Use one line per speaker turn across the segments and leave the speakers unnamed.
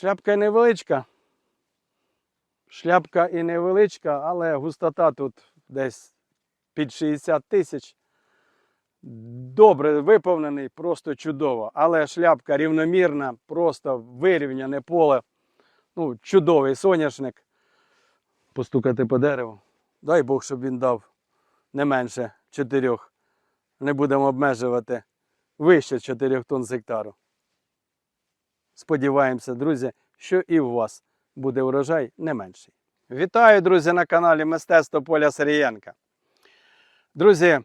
Шляпка невеличка. Шляпка і невеличка, але густота тут десь під 60 тисяч. Добре виповнений, просто чудово. Але шляпка рівномірна, просто вирівняне поле. Ну, чудовий соняшник. Постукати по дереву. Дай Бог, щоб він дав не менше 4. Не будемо обмежувати вище 4 тонн з гектару. Сподіваємося, друзі, що і у вас буде урожай не менший. Вітаю, друзі, на каналі Мистецтво Поля Сарієнка. Друзі,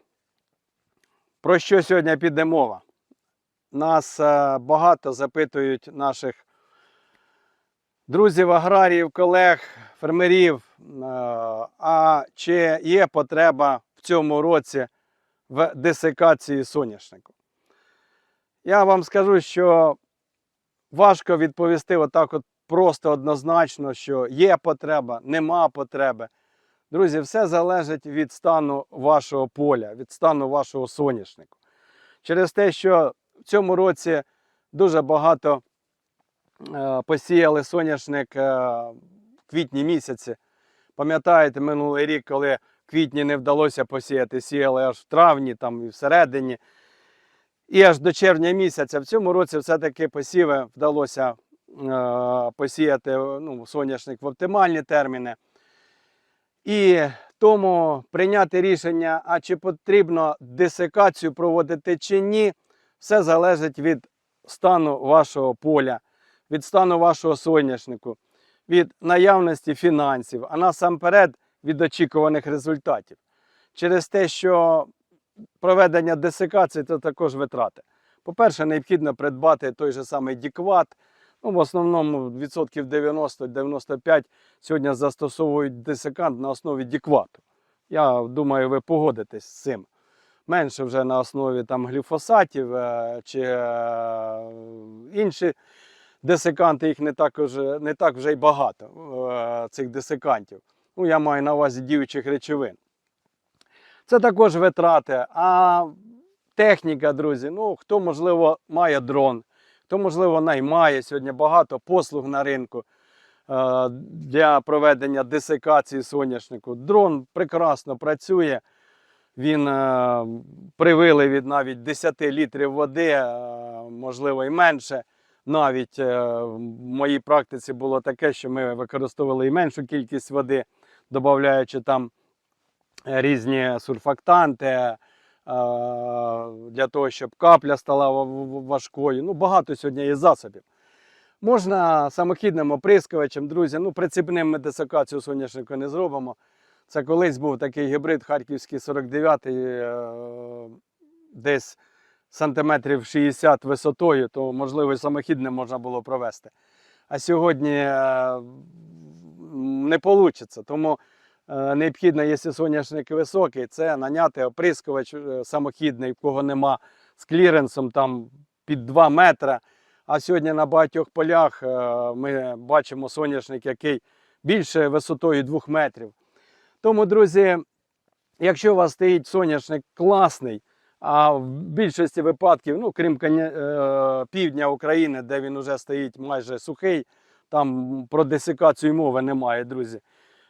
про що сьогодні піде мова? Нас е, багато запитують наших друзів, аграріїв, колег, фермерів. е, А чи є потреба в цьому році в десикації соняшнику? Я вам скажу, що важко відповісти отак от просто однозначно, що є потреба, нема потреби. Друзі, все залежить від стану вашого поля, від стану вашого соняшнику. Через те, що в цьому році дуже багато е, посіяли соняшник е, в квітні місяці. Пам'ятаєте, минулий рік, коли в квітні не вдалося посіяти, сіяли аж в травні, там і всередині. І аж до червня місяця. В цьому році все-таки посіви вдалося е, посіяти ну, соняшник в оптимальні терміни. І тому прийняти рішення, а чи потрібно десикацію проводити чи ні, все залежить від стану вашого поля, від стану вашого соняшнику, від наявності фінансів, а насамперед від очікуваних результатів. Через те, що проведення десикації це також витрати. По-перше, необхідно придбати той же самий дікват. Ну, в основному відсотків 90-95 сьогодні застосовують десикант на основі діквату. Я думаю, ви погодитесь з цим. Менше вже на основі там, гліфосатів е, чи е, інші десиканти, їх не так, уже, не так вже й багато, е, цих десикантів. Ну, я маю на увазі діючих речовин. Це також витрати. А техніка, друзі, ну хто, можливо, має дрон, хто, можливо, наймає сьогодні багато послуг на ринку е, для проведення десикації соняшнику. Дрон прекрасно працює. Він е, при виливі навіть 10 літрів води, е, можливо, і менше. Навіть в моїй практиці було таке, що ми використовували і меншу кількість води, додаючи там різні сурфактанти е, для того, щоб капля стала ва- ва- важкою. Ну, багато сьогодні є засобів. Можна самохідним оприскувачем, друзі. Ну, прицепним ми десикацію соняшнику не зробимо. Це колись був такий гібрид харківський 49 е, десь сантиметрів 60 висотою, то можливо і самохідним можна було провести. А сьогодні е, не вийде. Тому необхідно, якщо соняшник високий, це наняти оприскувач е, самохідний, в кого нема з кліренсом там під 2 метри. А сьогодні на багатьох полях е, ми бачимо соняшник, який більше висотою 2 метрів. Тому, друзі, якщо у вас стоїть соняшник класний, а в більшості випадків, ну крім е, півдня України, де він вже стоїть майже сухий, там про десикацію мови немає, друзі.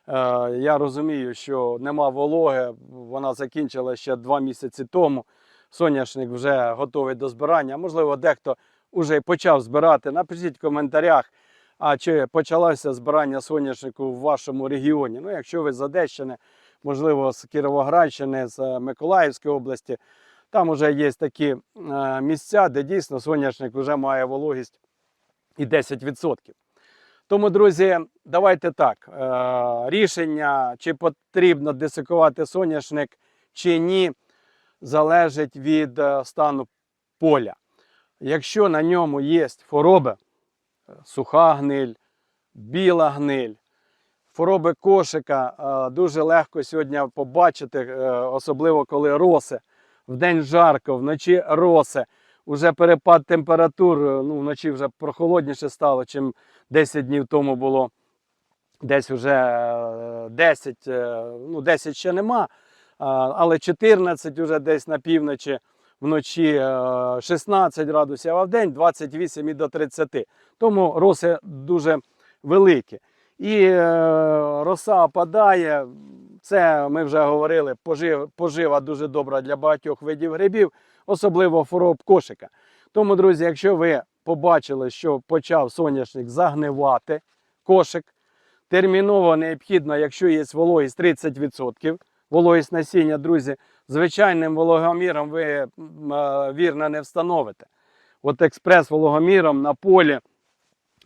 Е, Я розумію, що нема вологи, вона закінчила ще два місяці тому. Соняшник вже готовий до збирання. Можливо, дехто вже почав збирати. Напишіть в коментарях, а чи почалося збирання соняшнику в вашому регіоні. Ну, якщо ви з Одещини, можливо, з Кіровоградщини, з е, Миколаївської області, там вже є такі е, місця, де дійсно соняшник вже має вологість і 10%. Тому, друзі, давайте так. е, Рішення, чи потрібно десикувати соняшник чи ні, залежить від е, стану поля. Якщо на ньому є хвороби, е, суха гниль, біла гниль, хвороби кошика, дуже легко сьогодні побачити, особливо коли роси. В день жарко, вночі роси. Уже перепад температур, е, ну, вночі вже прохолодніше стало, чим 10 днів тому було. Десь вже е, 10, е, ну 10 ще нема, але 14 вже десь на півночі вночі е, 16 градусів, а в день 28 і до 30. Тому роси дуже великі. І е, роса опадає. Це ми вже говорили, пожив, пожива дуже добра для багатьох видів грибів, особливо хвороб кошика. Тому, друзі, якщо ви побачили, що почав соняшник загнивати кошик, терміново необхідно, якщо є вологість 30%, вологість насіння, друзі, звичайним вологоміром ви е, вірно не встановите. От експрес-вологоміром на полі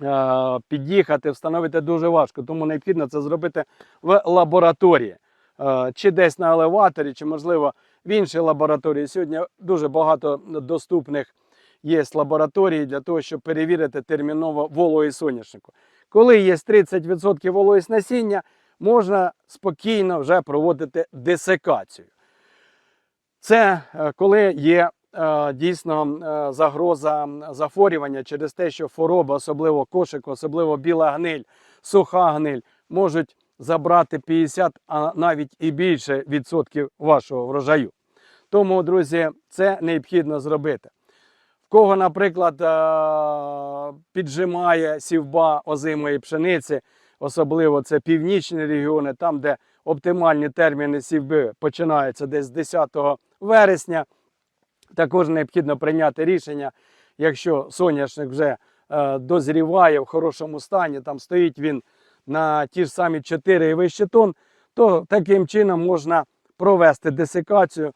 е, під'їхати, встановити дуже важко, тому необхідно це зробити в лабораторії. Е, Чи десь на елеваторі, чи, можливо, в іншій лабораторії. Сьогодні дуже багато доступних є лабораторій для того, щоб перевірити терміново вологість соняшнику. Коли є 30% вологість насіння, можна спокійно вже проводити десекацію. Це е, коли є е, дійсно е, загроза захворювання через те, що хвороба, особливо кошик, особливо біла гниль, суха гниль, можуть забрати 50, а навіть і більше відсотків вашого врожаю. Тому, друзі, це необхідно зробити. В кого, наприклад, е, піджимає сівба озимої пшениці, особливо це північні регіони, там, де оптимальні терміни сівби починаються десь з 10 вересня. Також необхідно прийняти рішення, якщо соняшник вже е, дозріває в хорошому стані, там стоїть він на ті ж самі 4 і вище тонн, то таким чином можна провести десикацію, е,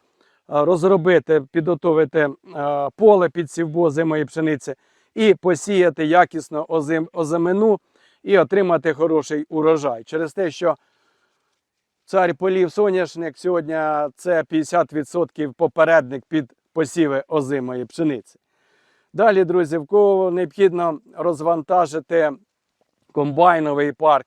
розробити, підготовити е, поле під сівбу озимої пшениці і посіяти якісно озим, озимину і отримати хороший урожай. Через те, що цар полів соняшник сьогодні це 50% попередник під посіви озимої пшениці. Далі, друзі, в кого необхідно розвантажити комбайновий парк.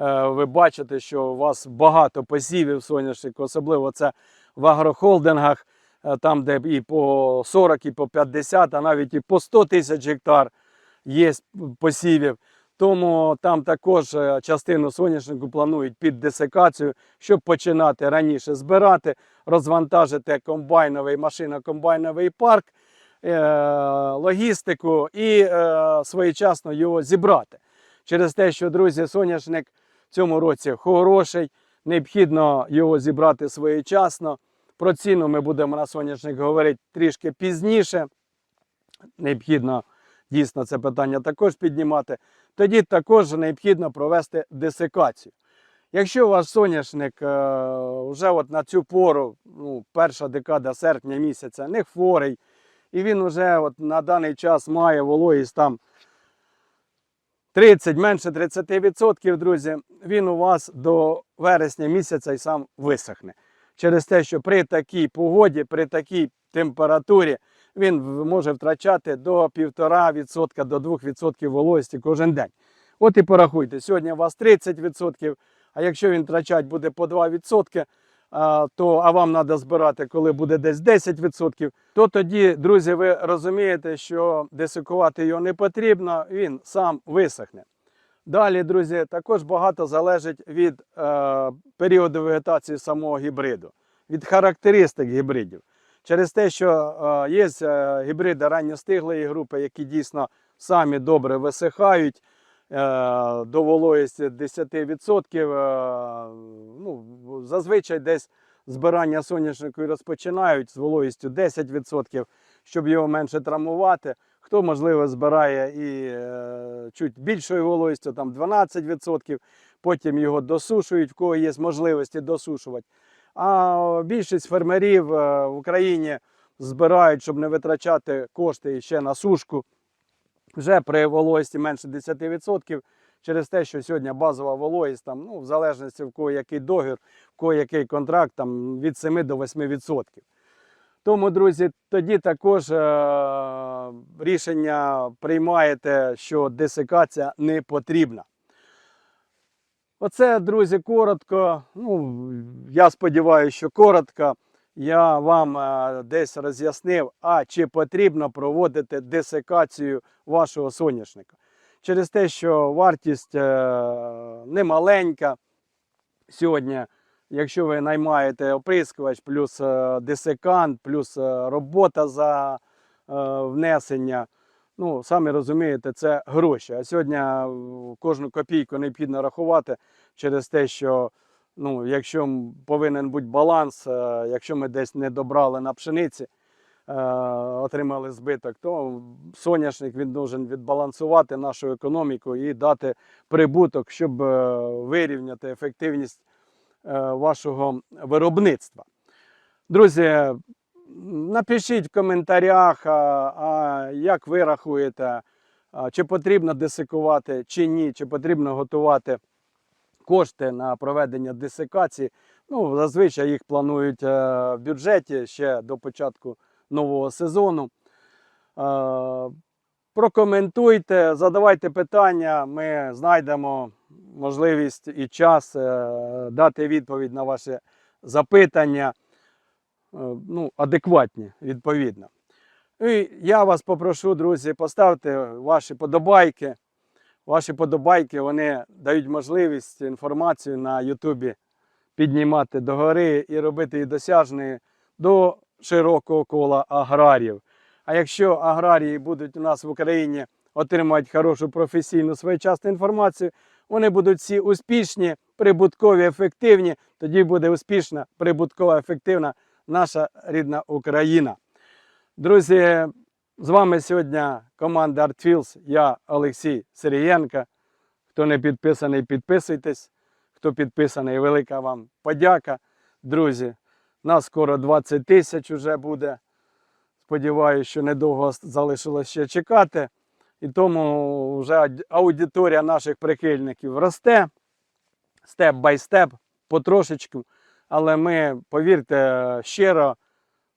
Е, Ви бачите, що у вас багато посівів соняшнику, особливо це в агрохолдингах, е, там, де і по 40, і по 50, а навіть і по 100 тисяч гектар є посівів. Тому там також е, частину соняшнику планують під десикацію, щоб починати раніше збирати, розвантажити комбайновий машинно-комбайновий парк, логістику і своєчасно його зібрати. Через те, що, друзі, соняшник в цьому році хороший, необхідно його зібрати своєчасно. Про ціну ми будемо на соняшник говорити трішки пізніше. Необхідно дійсно це питання також піднімати. Тоді також необхідно провести десикацію. Якщо ваш соняшник е, вже от на цю пору, ну, перша декада серпня місяця, не хворий, і він вже от на даний час має вологість там 30, менше 30%, друзі, він у вас до вересня місяця і сам висохне. Через те, що при такій погоді, при такій температурі він може втрачати до 1,5% до 2% вологості кожен день. От і порахуйте, сьогодні у вас 30%, а якщо він втрачати буде по 2%, а, то, а вам треба збирати, коли буде десь 10%, то тоді, друзі, ви розумієте, що десикувати його не потрібно, він сам висохне. Далі, друзі, також багато залежить від е, періоду вегетації самого гібриду, від характеристик гібридів. Через те, що е, є е, гібриди ранньостиглої групи, які дійсно самі добре висихають до вологості 10%. Е, ну, зазвичай десь збирання соняшнику розпочинають з вологістю 10%, щоб його менше травмувати. Хто, можливо, збирає і е, чуть більшою вологістю, там 12%, потім його досушують, в кого є можливості досушувати. А більшість фермерів е, в Україні збирають, щоб не витрачати кошти ще на сушку, вже при вологості менше 10%, через те, що сьогодні базова вологість, там, ну, в залежності в кого який договір, в кого який контракт, там, від 7 до 8%. Тому, друзі, тоді також е, рішення приймаєте, що десикація не потрібна. Оце, друзі, коротко. Ну, я сподіваюся, що коротко. Я вам е, десь роз'яснив, а чи потрібно проводити десикацію вашого соняшника. Через те, що вартість е, немаленька. Сьогодні якщо ви наймаєте оприскувач, плюс е, десикант, плюс робота за внесення, ну, самі розумієте, це гроші. А сьогодні кожну копійку необхідно рахувати через те, що ну, якщо повинен бути баланс, е, якщо ми десь не добрали на пшениці, е, отримали збиток, то соняшник він должен відбалансувати нашу економіку і дати прибуток, щоб е, вирівняти ефективність вашого виробництва. Друзі, напишіть в коментарях, а як ви рахуєте, чи потрібно десикувати, чи ні, чи потрібно готувати кошти на проведення десикації. Ну, зазвичай їх планують е, в бюджеті ще до початку нового сезону. Е, Прокоментуйте, задавайте питання, ми знайдемо можливість і час е, дати відповідь на ваші запитання, ну, адекватні, відповідно. І я вас попрошу, друзі, поставте ваші подобайки. Ваші подобайки вони дають можливість інформацію на Ютубі піднімати догори і робити її досяжною до широкого кола аграріїв. А якщо аграрії будуть у нас в Україні отримувати хорошу професійну своєчасну інформацію, вони будуть всі успішні, прибуткові, ефективні. Тоді буде успішна, прибуткова, ефективна наша рідна Україна. Друзі, з вами сьогодні команда ArtFields, я Олексій Сирієнко. Хто не підписаний, підписуйтесь. Хто підписаний, велика вам подяка. Друзі, нас скоро 20 тисяч вже буде. Сподіваюся, що недовго залишилось ще чекати. І тому вже аудиторія наших прихильників росте степ бай степ, потрошечку. Але ми, повірте, щиро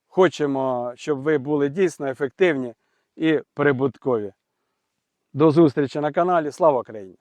хочемо, щоб ви були дійсно ефективні і прибуткові. До зустрічі на каналі. Слава Україні!